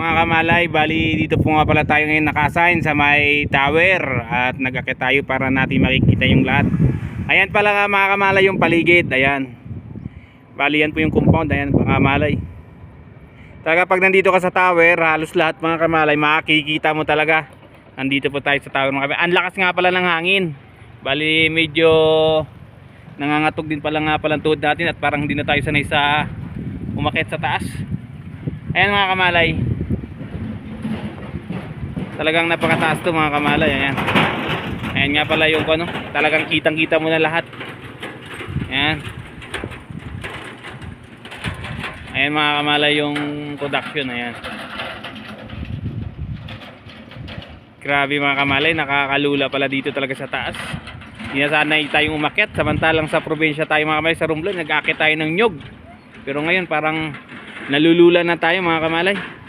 Mga kamalay, bali dito po nga pala tayo ngayon nakasign sa may tower at nagakit tayo para natin makikita yung lahat. Ayan pala nga mga kamalay yung paligid, ayan. Bali yan po yung compound, ayan mga kamalay. Talaga pag nandito ka sa tower, halos lahat mga kamalay, makikita mo talaga. Nandito po tayo sa tower mga kamalay. Ang lakas nga pala ng hangin. Bali medyo nangangatog din pala nga pala ang tuhod natin at parang hindi na tayo sanay sa umakit sa taas. Ayan mga kamalay. Talagang napakataas to mga kamalay. Ayan. Ayan nga pala yung ano, talagang kitang kita mo na lahat. Ayan. Ayan mga kamalay yung production. Ayan. Grabe mga kamalay, nakakalula pala dito talaga sa taas. Hindi na tayong umakyat. Samantalang sa probinsya tayo mga kamalay, sa Romblon, nag-akit tayo ng nyog. Pero ngayon parang nalulula na tayo mga kamalay.